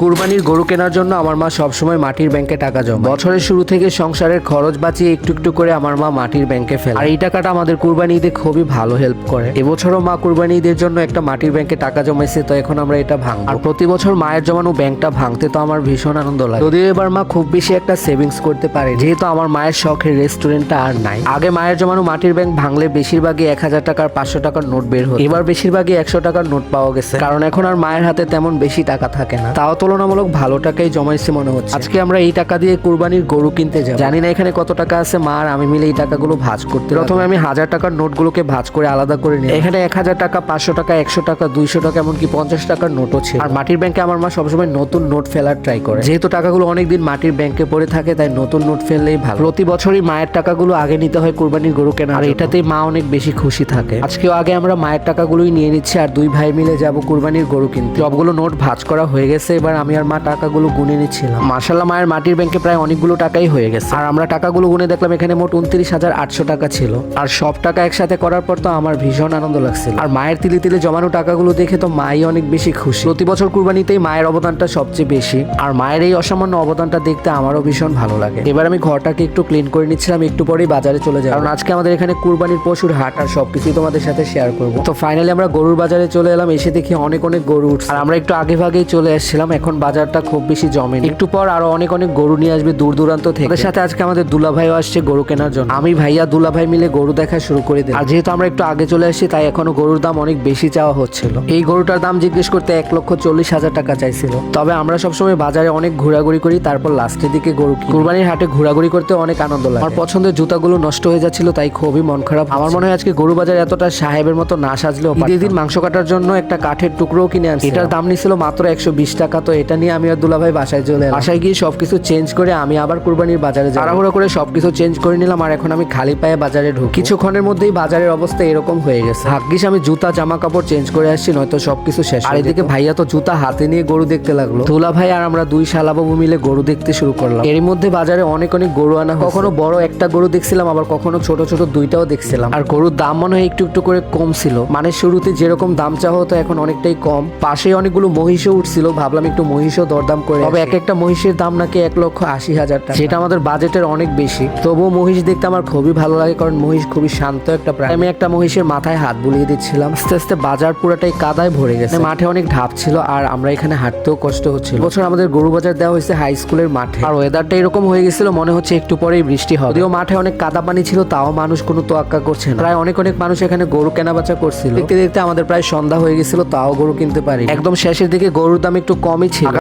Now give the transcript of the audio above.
কুরবানির গরু কেনার জন্য আমার মা সবসময় মাটির ব্যাংকে টাকা জমা বছরের শুরু থেকে সংসারের খরচ বাঁচিয়ে একটু একটু করে আমার মা মাটির ব্যাংকে ফেলে। আর এই টাকাটা আমাদের কুরবানি ঈদে খুবই ভালো হেল্প করে। এবছরও মা কুরবানি ঈদের জন্য একটা মাটির ব্যাংকে টাকা জমাইছে তো এখন আমরা এটা ভাঙ আর প্রতি বছর মায়ের জমানো ব্যাংকটা ভাঙতে তো আমার ভীষণ আনন্দ লাগে। যদিও এবার মা খুব বেশি একটা সেভিংস করতে পারে যেহেতু আমার মায়ের শখের রেস্টুরেন্টটা আর নাই। আগে মায়ের জমানো মাটির ব্যাংক ভাঙলে বেশিরভাগই এক হাজার টাকার পাঁচশো টাকার নোট বের হতো। এবার বেশিরভাগই একশো টাকার নোট পাওয়া গেছে। কারণ এখন আর মায়ের হাতে তেমন বেশি টাকা থাকে না। তাও তুলনামূলক ভালো টাকাই জমাইছে মনে হচ্ছে। আজকে আমরা এই টাকা দিয়ে কুরবানির গরু কিনতে যাব। জানি না এখানে কত টাকা আছে মা আর আমি মিলে এই টাকাগুলো ভাঁজ করতে প্রথমে আমি হাজার টাকার নোটগুলোকে ভাঁজ করে আলাদা করে নিই এখানে এক হাজার টাকা পাঁচশো টাকা একশো টাকা দুইশো টাকা এমনকি পঞ্চাশ টাকার নোটও ছিল। আর মাটির ব্যাংকে আমার মা সবসময় নতুন নোট ফেলার ট্রাই করে। যেহেতু টাকাগুলো অনেকদিন মাটির ব্যাংকে পড়ে থাকে তাই নতুন নোট ফেললেই ভালো। প্রতি বছরই মায়ের টাকাগুলো আগে নিতে হয় কুরবানির গরু কেনা আর এটাতেই মা অনেক বেশি খুশি থাকে। আজকেও আগে আমরা মায়ের টাকাগুলোই নিয়ে নিচ্ছি আর দুই ভাই মিলে যাব কুরবানির গরু কিনতে। সবগুলো নোট ভাঁজ করা হয়ে গেছে এবার আমি আর মা টাকাগুলো গুনে নিচ্ছিলাম। মার্শাল্লাহ মায়ের মাটির ব্যাংকে প্রায় অনেকগুলো টাকাই হয়ে গেছে। আর আমরা টাকাগুলো গুনে দেখলাম এখানে মোট উনত্রিশ হাজার আটশো টাকা ছিল। আর সব টাকা একসাথে করার পর তো আমার ভীষণ আনন্দ লাগছিল। আর মায়ের তিলে তিলে জমানো টাকাগুলো দেখে তো মাই অনেক বেশি খুশি। প্রতি বছর কুরবানিতেই মায়ের অবদানটা সবচেয়ে বেশি। আর মায়ের এই অসামান্য অবদানটা দেখতে আমারও ভীষণ ভালো লাগে। এবার আমি ঘরটাকে একটু ক্লিন করে নিচ্ছিলাম, একটু পরেই বাজারে চলে যাব। কারণ আজকে আমাদের এখানে কুরবানির পশুর হাট, আর সবকিছুই তোমাদের সাথে শেয়ার করব। তো ফাইনালি আমরা গরুর বাজারে চলে এলাম, এসে দেখি অনেক অনেক গরু উঠছে। আর আমরা একটু আগে ভাগেই চলে এসেছিলাম, এখন বাজারটা খুব বেশি জমে একটু পর আরও অনেক অনেক গরু নিয়ে আসবে দূর দূরান্ত থেকে সাথে আজকে আমাদের দুলা ভাইও আসছে গরু কেনার জন্য। আমি ভাইয়া দুলা ভাই মিলে গরু দেখা শুরু করে দিই আর যেহেতু আমরা একটু আগে চলে আসছি, তাই এখনও গরুর দাম অনেক বেশি চাওয়া হচ্ছিল। এই গরুটার দাম জিজ্ঞেস করতে এক লক্ষ চল্লিশ হাজার টাকা চাইছিল। তবে আমরা সবসময় বাজারে অনেক ঘোরাঘুরি করি, তারপর লাস্টের দিকে গরু। কুরবানির হাটে ঘোরাঘুরি করতে অনেক আনন্দ লাগে। আমার পছন্দের জুতাগুলো নষ্ট হয়ে যাচ্ছিল, তাই খুবই মন খারাপ আমার মনে হয় আজকে গরু বাজার এতটা সাহেবের মতো না সাজলেও ঈদের দিন মাংস কাটার জন্য একটা কাঠের টুকরোও কিনে আনছি। এটার দাম নিছিল মাত্র একশো বিশ টাকা, তো এটা নিয়ে আমি আর দুলাভাই বাসায় চলে এলাম। বাসায় গিয়ে সবকিছু চেঞ্জ করে আমি আবার কুরবানির বাজারে তাড়াহুড়ো করে সবকিছু চেঞ্জ করে নিলাম আর এখন আমি খালি পায়ে বাজারে ঢুকি। কিছুক্ষণের মধ্যেই বাজারের অবস্থা এরকম হয়ে গেছে। ভাগ্যিস আমি জুতা জামা কাপড় চেঞ্জ করে আসছি নয়তো সবকিছু শেষ আর এদিকে ভাইয়া তো জুতা হাতে নিয়ে গরু দেখতে লাগল। দুলা ভাই আর আমরা দুই শালাবাবু মিলে গরু দেখতে শুরু করলাম। এর মধ্যে বাজারে অনেক অনেক গরু আনা। কখনো বড় একটা গরু দেখছিলাম আবার কখনো ছোট ছোট দুইটাও দেখছিলাম। আর গরুর দাম মনে হয় একটু একটু করে কম ছিল মানে শুরুতে যেরকম দাম চাওয়া হতো এখন অনেকটাই কম। পাশে অনেকগুলো মহিষও উঠছিল ভাবলাম একটু মহিষও দরদাম করে তবে এক একটা মহিষের দাম নাকি এক লক্ষ আশি হাজার টাকা। যেটা আমাদের বাজেটের অনেক বেশি। তবুও মহিষ দেখতে আমার খুবই ভালো লাগে কারণ মহিষ খুবই শান্ত একটা প্রাণী। আমি একটা মহিষের মাথায় হাত বুলিয়ে দিচ্ছিলাম। আস্তে আস্তে বাজার পুরাটাই কাদায় ভরে গেছে। মাঠে অনেক ঢাপ ছিল আর আমরা এখানে হাঁটতেও কষ্ট হচ্ছিল। বছর আমাদের গরু বাজার দেওয়া হয়েছে হাই স্কুলের মাঠে। আর ওয়েদারটা এরকম হয়ে গেছিল মনে হচ্ছে একটু পরেই বৃষ্টি হবে। যদিও মাঠে অনেক কাদা পানি ছিল তাও মানুষ কোনো তোয়াক্কা করছে না। প্রায় অনেক অনেক মানুষ এখানে গরু কেনা বেচা করছিল। দেখতে দেখতে আমাদের প্রায় সন্ধ্যা হয়ে গেছিল তাও গরু কিনতে পারি একদম শেষের দিকে গরুর দাম একটু কমই ছিল